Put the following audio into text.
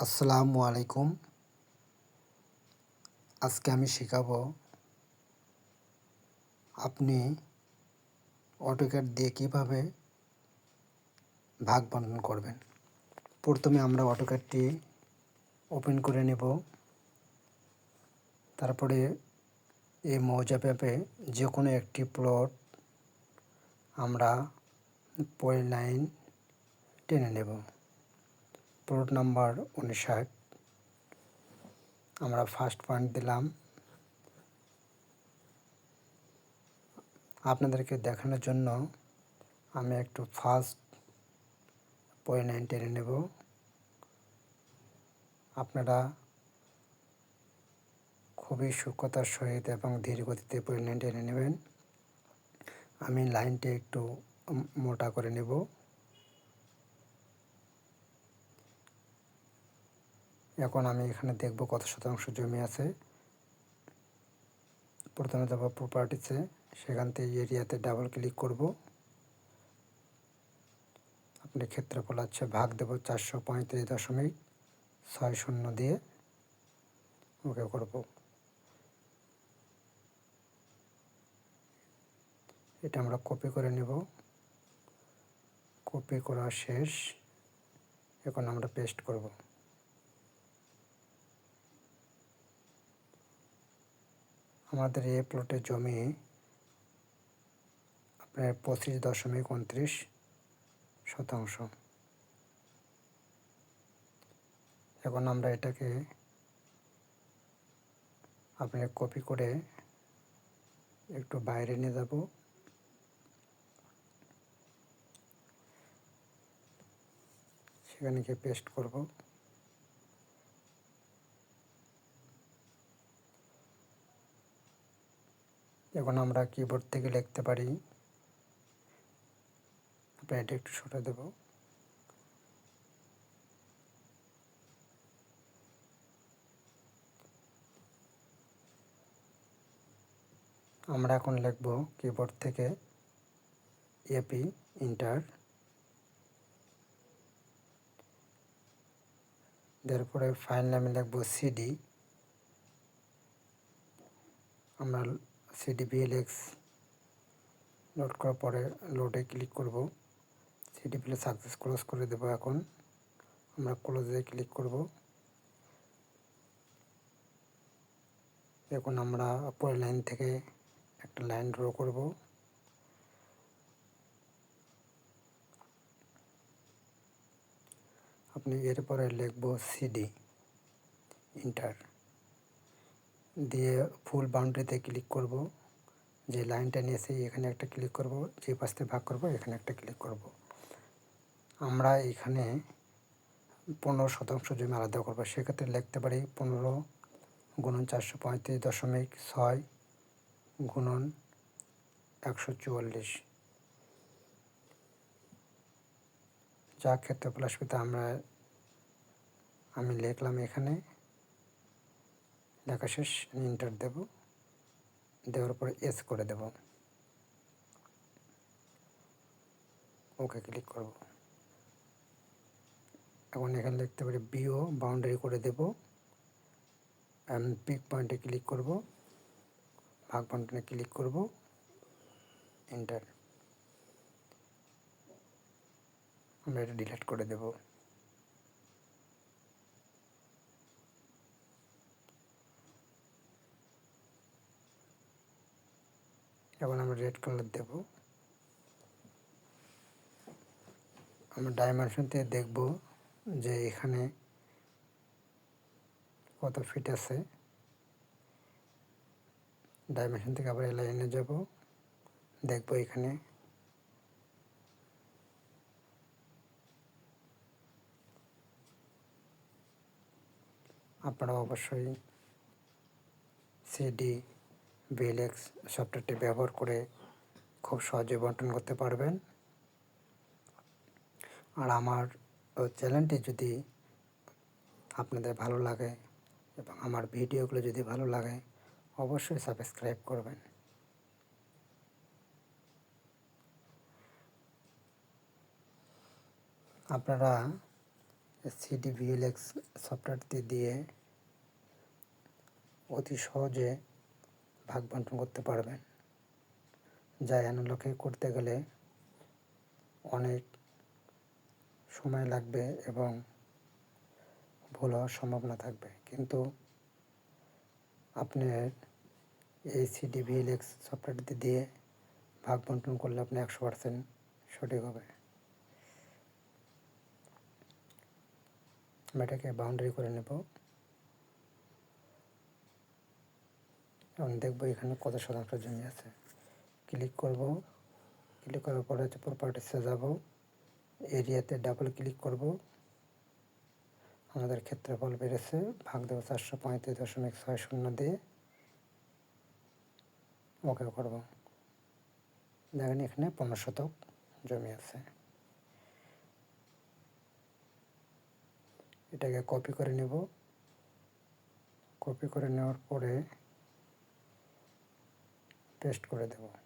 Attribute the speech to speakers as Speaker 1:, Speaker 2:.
Speaker 1: আসসালামু আলাইকুম। আজকে আমি শেখাবো আপনি অটোক্যাড দিয়ে কীভাবে ভাগ বন্টন করবেন। প্রথমে আমরা অটোক্যাডটি ওপেন করে নেব। তারপরে এই মৌজা ম্যাপে যে কোনো একটি প্লট আমরা পয়েন্ট লাইন টেনে নেব। প্লট নাম্বার উনষাট। আমরা ফার্স্ট পয়েন্ট দিলাম। আপনাদেরকে দেখানোর জন্য আমি একটু ফার্স্ট পয়েন্ট লাইন টেনে নেব। আপনারা খুবই সূক্ষ্মতার সহিত এবং ধীর গতিতে পয়েন্ট লাইন টেনে নেবেন। আমি লাইনটি একটু মোটা করে নেব। এখন আমি এখানে দেখব কত শতাংশ জমি আছে। প্রথমে যাব প্রপার্টিসে সেখান থেকে এরিয়াতে ডাবল ক্লিক করব। আপনি ক্ষেত্রফল আছে, ভাগ দেব চারশো পঁয়ত্রিশ দশমিক ছয় শূন্য দিয়ে। ওকে করব। এটা আমরা কপি করে নেব। কপি করা শেষ। এখন আমরা পেস্ট করব। আমাদের এ প্লটের জমি আপনার পঁচিশ দশমিক উনত্রিশ শতাংশ। এখন আমরা এটাকে আপনার কপি করে একটু বাইরে নিয়ে যাব। সেখানে গিয়ে পেস্ট করব। এখন আমরা কিবোর্ড থেকে লিখতে পারি। আপনার এটা একটু সরে দেব। আমরা এখন লিখব কিবোর্ড থেকে এপি ইন্টার তারপরে ফাইল নামে লিখব সিডি আমরা সিডিপিএলএক্স লোড করার পরে লোডে ক্লিক করব। সিডিপিএল সাকসেস ক্লোজ করে দেব এখন। আমরা ক্লোজে ক্লিক করব। এখন আমরা পরের লাইন থেকে একটা লাইন ড্র করব। আপনি এরপরে লিখব সিডি ইন্টার দিয়ে ফুল বাউন্ডারিতে ক্লিক করব। যে লাইনটা নিয়েছি এখানে একটা ক্লিক করব, যে পাশে ভাগ করব, এখানে একটা ক্লিক করব। আমরা এখানে পনেরো শতাংশ জমি আলাদা করব। সেক্ষেত্রে লিখতে পারি পনেরো গুণন চারশো পঁয়ত্রিশ দশমিক ছয় গুণন একশো চুয়াল্লিশ। যা ক্ষেত্রফল আসবে তা আমরা, আমি লিখলাম এখানে। লেখা শেষ ইন্টার দেব। দেওয়ার পরে এস করে দেব। ওকে ক্লিক করব। এখন এখানে লিখতে পারি বিও বাউন্ডারি করে দেব। পিক পয়েন্টে ক্লিক করব। ভাগ বন্টনে ক্লিক করব। এন্টার আমরা এটা ডিলিট করে দেবো। এখন আমরা রেড কালার দেব। আমরা ডাইমেনশন থেকে দেখব যে এখানে কত ফিট আছে। ডাইমেনশন থেকে আবার লাইনে যাব। দেখব এখানে। আপনারা অবশ্যই সিডি ভিএলএক্স সফটওয়্যারটি ব্যবহার করে খুব সহজে বন্টন করতে পারবেন। আর আমার চ্যানেলটি যদি আপনাদের ভালো লাগে এবং আমার ভিডিওগুলো যদি ভালো লাগে, অবশ্যই সাবস্ক্রাইব করবেন। আপনারা সিডি ভিএলএক্স সফটওয়্যারটি দিয়ে অতি সহজে ভাগ বন্টন করতে পারবেন। যা অ্যানালগে করতে গেলে অনেক সময় লাগবে এবং ভুল হওয়ার সম্ভাবনা থাকবে। কিন্তু আপনার এই সিডিভিএলএক্স সফটওয়্যারটি দিয়ে ভাগ বন্টন করলে আপনি একশো পার্সেন্ট সঠিক হবে। আমি এটাকে বাউন্ডারি করে নেব। এবং দেখব এখানে কত শতাংশ জমি আছে। ক্লিক করব। ক্লিক করার পরে হচ্ছে প্রপার্টিসে যাব। এরিয়াতে ডাবল ক্লিক করব। আমাদের ক্ষেত্রফল বেড়েছে। ভাগ দেবো চারশো পঁয়ত্রিশ দশমিক ছয় শূন্য দিয়ে। ওকে করব। দেখেন এখানে পনেরো শতক জমি আছে। এটাকে কপি করে নেব। কপি করে নেওয়ার পরে পেস্ট করে দেব।